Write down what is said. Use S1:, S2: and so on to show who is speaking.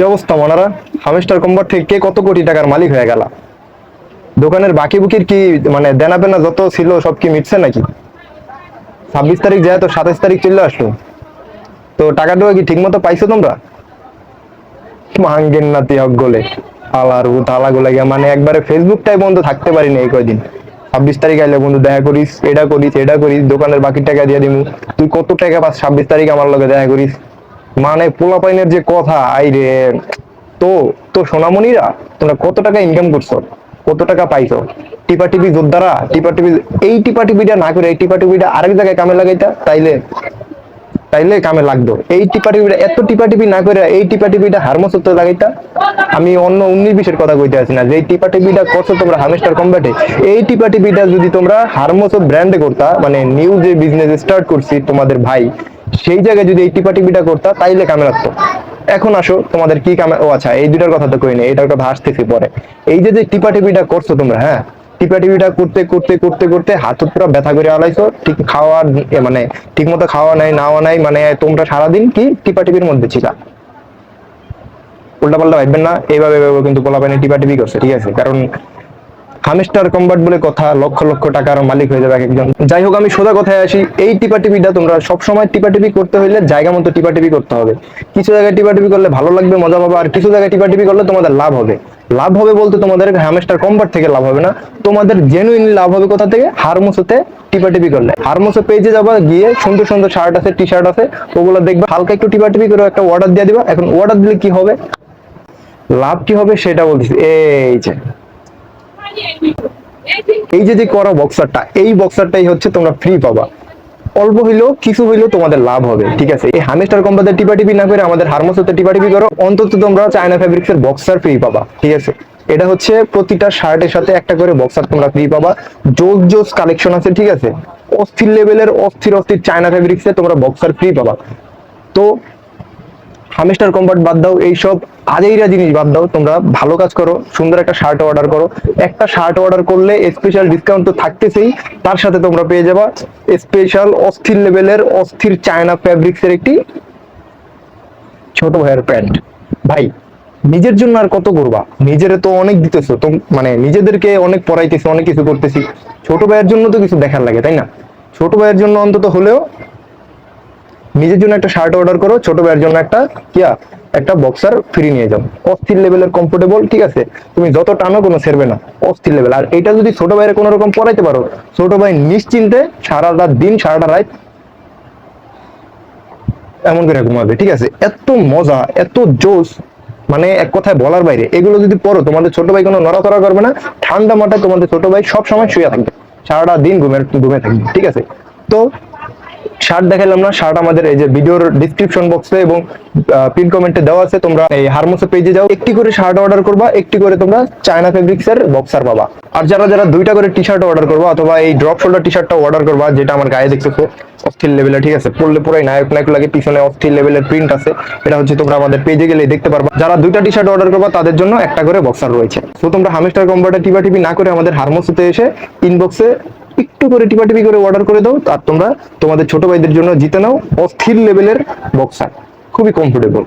S1: কি অবস্থা মনারা? হামেস্টার কম্বার থেকে কে কত কোটি টাকার মালিক হয়ে গেল? দোকানের বাকি বুকির কি মানে দেনা পেনা যত ছিল সব কি মিটছে নাকি? ছাব্বিশ তারিখ যায় তো সাতাইশ তারিখ চলে আসলো, তো টাকাটা কি ঠিক মতো পাইছো তোমরা? মাঙ্গেন নাতি অগলে আলার তালা গুলা গিয়া মানে একবারে ফেসবুকটাই বন্ধ থাকতে পারিনি এই কয়দিন। ছাব্বিশ তারিখ আইলে বন্ধু দেখা করিস, এটা করিস এটা করিস, দোকানের বাকি টাকা দিয়ে দিমু। তুই কত টাকা পাস ছাব্বিশ তারিখ আমার লগে দেখা করিস? মানে পোলাপাইনের যে কথা আই রে তো তো সোনামণিরা তোমরা কত টাকা ইনকাম করছ? কত টাকা পাইছো? টিপা টিপি যোদ্ধারা, টিপা টিপি, এই টিপা টিপিটা না করে, এই টিপা টিপিটা আরেক জায়গায় কামে লাগাইতা, তাইলে তাইলে কামে লাগতো। এই টিপা টিপিটা, এত টিপা টিপি না করে, এই টিপা টিপিটা হারমোস তো লাগাইতা। আমি অন্য উনিশ বিশের কথা কইতে আছি না, যে এই টিপা টিপিটা করছ তোমরা হামেস্টার কম্বাটে এই টিপা টিপিটা যদি তোমরা হারমোস ব্র্যান্ডে করতা মানে নিউ যে বিজনেস স্টার্ট করছি তোমাদের ভাই সেই জায়গায় যদি এই টিপা টিপিটা করতা, তাইলে কামে লাগতো এখন আসো, তোমাদের কি কামে ও আচ্ছা এই দুটার কথা তো কই না এটার কথা আসতেছি পরে। এই যে যে টিপা টিপিটা করছ তোমরা হ্যাঁ? টিপা টিপিটা করতে করতে করতে করতে হাত পুরো ব্যথা করে আলাইছো, ঠিক খাওয়ার মানে ঠিক মতো খাওয়া নাই, নাওয়া নাই মানে তোমরা সারাদিন কি টিপা টিপির মধ্যে ছিলা? উল্টা পাল্টা ভাববেন না, এইভাবে কিন্তু পোলাপানি টিপা টিপি করছে, ঠিক আছে? কারণ হামেস্টার কম্বাট বলে কথা, লক্ষ লক্ষ টাকার মালিক হয়ে যাবে এক একজন। যাই হোক, আমি সোজা কথায় আসি। এই টিপা টিপিটা তোমরা সবসময় টিপা টিপি করতে হইলে জায়গা মতো টিপা টিপি করতে হবে। কিছু জায়গায় টিপা টিপি করলে ভালো লাগবে, মজা পাবে, আর কিছু জায়গায় টিপা টিপি করলে তোমাদের লাভ হবে। লাভ হবে বলতে তোমাদের হামেস্টার কম্বাট থেকে লাভ হবে না। তোমাদের জেনুইন লাভ হবে কোথা থেকে? হারমোসোতে টিপা টিপি করলে। হারমোসো পেজে যাবা, গিয়ে সুন্দর সুন্দর শার্ট আছে টি শার্ট আছে, ওগুলো দেখবে। হালকা একটু টিপা টিপি করে একটা অর্ডার দিয়ে দিবা। এখন অর্ডার দিলে কি হবে? লাভ কি হবে সেটা বলতেছি। এই যে এই যে যে করা বক্সারটা এই বক্সারটাই হচ্ছে তোমরা ফ্রি পাবা। অল্প হইলেও, কিছু হইলেও তোমাদের লাভ হবে, ঠিক আছে? এই হামেস্টার কোম্পানিতে টিপাটিপি না করে আমাদের হারমোসতে টিপাটিপি করো, অন্তত তোমরা চায়না ফেব্রিক্স এর বক্সার ফ্রি পাবা, ঠিক আছে? এটা হচ্ছে প্রতিটা শার্টের সাথে একটা করে বক্সার তোমরা ফ্রি পাবা। জোস জোস কালেকশন আছে, ঠিক আছে? অস্থির লেভেলের অস্থির অস্থির চায়না ফেব্রিক্স তোমরা বক্সার ফ্রি পাবা। তো হামেস্টার কম্পার্ট বাদ দাও, এইসব আজেইরা জিনিস বাদ দাও। তোমরা ভালো কাজ করো, সুন্দর একটা শার্ট অর্ডার করো। একটা শার্ট অর্ডার করলে স্পেশাল ডিসকাউন্ট তো থাকতেছেই, তার সাথে তোমরা পেয়ে যাবা স্পেশাল অস্থির লেভেলের অস্থির চায়না ফ্যাব্রিক্স এর একটি ছোট ভাইয়ের প্যান্ট। ভাই, নিজের জন্য আর কত করবা? নিজেরে তো অনেক দিতেছো তো মানে নিজেদেরকে অনেক পড়াইতেছো, অনেক কিছু করতেছি। ছোট ভাইয়ের জন্য তো কিছু দেখার লাগে, তাই না? ছোট ভাইয়ের জন্য অন্তত হলেও নিজের জন্য একটা শার্ট অর্ডার করো, ছোট ভাইয়ের জন্য একটা, কিয়া, একটা বক্সার ফ্রি নিয়ে যাও। অস্থির লেভেলের কমফোর্টেবল ঠিক আছে? তুমি যত টানো কোনো সেরবে না, অস্থির লেভেল আর এটা যদি ছোট ভাইয়ের কোনো রকম পড়াইতে পারো, ছোট ভাই নিশ্চিন্তে সারাটা দিন, সারাটা রাত এমন করে ঘুমাবে, ঠিক আছে? এত মজা, এত জোশ মানে এক কথায় বলার বাইরে। এগুলো যদি পড়ো, তোমাদের ছোট ভাই কোনো নড়াচড়া করবে না, ঠান্ডা মাথায় তোমাদের ছোট ভাই সবসময় শুয়ে থাকবে। সারাটা দিন ঘুমে ঘুমে থাকবে, ঠিক আছে? তো শার্ট দেখালাম না, শার্ট আমাদের এই যে ভিডিওর ডিসক্রিপশন বক্সে এবং পিন কমেন্টে দেওয়া আছে, তোমরা এই হারমোসো পেজে যাও, একটি করে শার্ট অর্ডার করবা, একটি করে তোমরা চায়না ফেব্রিক্স এর বক্সার পাবা। আর যারা যারা দুইটা করে টি শার্ট অর্ডার করবা অথবা এই ড্রপ শোল্ডার টি শার্টটা অর্ডার করবা, যেটা আমার গায়ে দেখতেছো অস্থির লেভেলে ঠিক আছে? পড়লে পুরাই নায়ক নায়ক লাগে পিছনে অস্থির লেভেলের প্রিন্ট আছে, এটা হচ্ছে তোমরা আমাদের পেজে গেলে দেখতে পারবা। যারা দুইটা টি শার্ট অর্ডার করবা, তাদের জন্য একটা করে বক্সার রয়েছে। তো তোমরা হামেস্টার কম্বাটা টিপা টিপি না করে আমাদের হারমোসোতে এসে ইনবক্সে একটু করে টিপাটিপি করে অর্ডার করে দাও, আর তোমরা তোমাদের ছোট ভাইদের জন্য জিতে নাও অস্থির লেভেলের বক্সার খুবই কমফোর্টেবল